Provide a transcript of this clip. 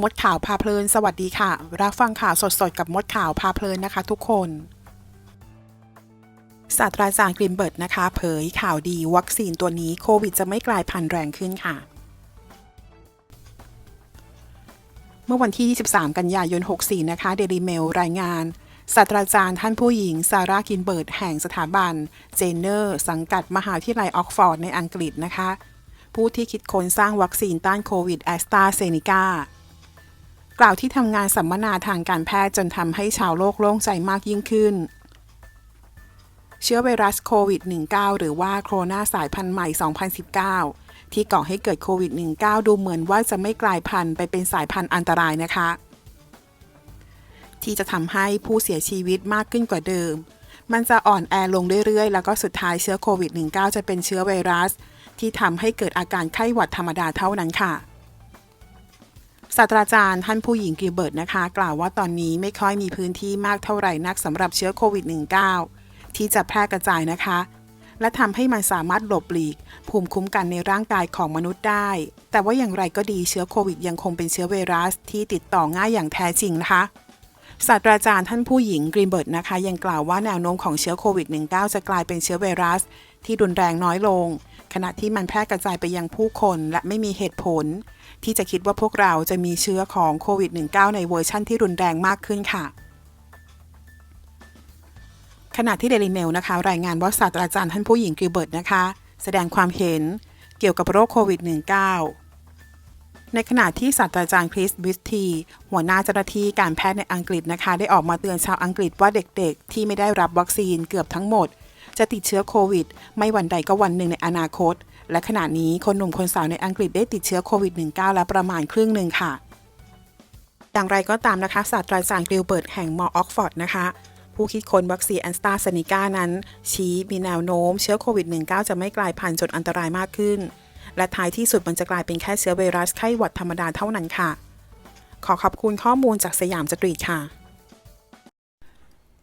มดข่าวพาเพลิน สวัสดีค่ะ รับฟังข่าวสดๆ กับมดข่าวพาเพลินนะคะ ทุกคนศาสตราจารย์กริมเบิร์ตนะคะ เผยข่าวดีวัคซีนตัวนี้โควิดจะไม่กลายพันธุ์แรงขึ้นค่ะ เมื่อวันที่ 23 กันยายน 64 นะคะเดลิเมลรายงานศาสตราจารย์ท่านผู้หญิง ซาร่ากินเบิร์ตแห่งสถาบัน เจเนอร์ สังกัดมหาวิทยาลัยออกฟอร์ดในอังกฤษนะคะ ผู้ที่คิดค้นสร้างวัคซีนต้านโควิดแอสตราเซเนกา กล่าวที่ทำงานสัมมนาทางการแพทย์จนทำให้ชาวโลกโล่งใจมากยิ่งขึ้น เชื้อไวรัสโควิด -19 หรือว่าโคโรนาสายพันธุ์ใหม่ 2019 ที่ก่อให้เกิดโควิด -19 ดูเหมือนว่าจะไม่กลายพันธุ์ไปเป็นสายพันธุ์อันตรายนะคะ ที่จะทำให้ผู้เสียชีวิตมากขึ้นกว่าเดิม มันจะอ่อนแอลงเรื่อยๆ แล้วก็สุดท้ายเชื้อโควิด -19 จะเป็นเชื้อไวรัส ที่ทำให้เกิดอาการไข้หวัดธรรมดาเท่านั้นค่ะ ศาสตราจารย์ท่านผู้หญิงกิเบิร์ตนะคะ กล่าวว่าตอนนี้ไม่ค่อยมีพื้นที่มากเท่าไหร่นักสำหรับเชื้อโควิด -19 ที่จะแพร่กระจายนะคะ และทำให้มันสามารถหลบหลีก ภูมิคุ้มกันในร่างกายของมนุษย์ได้ แต่ว่าอย่างไรก็ดีเชื้อโควิดยังคงเป็นเชื้อไวรัสที่ติดต่อง่ายอย่างแท้จริงนะคะศาสตราจารย์ท่านผู้หญิงกรีนเบิร์ตนะคะ ยังกล่าวว่าแนวโน้มของเชื้อโควิด -19 จะกลายเป็นเชื้อไวรัส ที่รุนแรงน้อยลง ขณะที่มันแพร่กระจายไปยังผู้คนและไม่มีเหตุผล ที่จะคิดว่าพวกเราจะมีเชื้อของโควิด -19 ในเวอร์ชั่นที่รุนแรงมากขึ้นค่ะ ขณะที่เดลิเมลนะคะ รายงานว่าศาสตราจารย์ท่านผู้หญิงกิลเบิร์ตนะคะ แสดงความเห็นเกี่ยวกับโรคโควิด -19 ในขณะที่ศาสตราจารย์คริสบิสทีหัวหน้าเจ้าหน้าที่การแพทย์ในอังกฤษนะคะ ได้ออกมาเตือนชาวอังกฤษว่าเด็กๆ ที่ไม่ได้รับวัคซีนเกือบทั้งหมด จะติดเชื้อโควิด ไม่วันใดก็วันหนึ่งในอนาคต และขณะนี้คนหนุ่มคนสาวในอังกฤษได้ติดเชื้อโควิด -19 แล้วประมาณครึ่งหนึ่งค่ะ อย่างไรก็ตามนะคะศาสตราจารย์กิลเบิร์ตแห่งมอออกฟอร์ดนะคะผู้คิดค้นวัคซีนแอนสตาเซเนกานั้น ชี้มีแนวโน้มเชื้อโควิด -19 จะไม่กลายพันธุ์จนอันตรายมากขึ้น และท้ายที่สุดมันจะกลายเป็นแค่เชื้อไวรัสไข้หวัดธรรมดาเท่านั้นค่ะ ขอขอบคุณข้อมูลจากสยามสตรีทค่ะ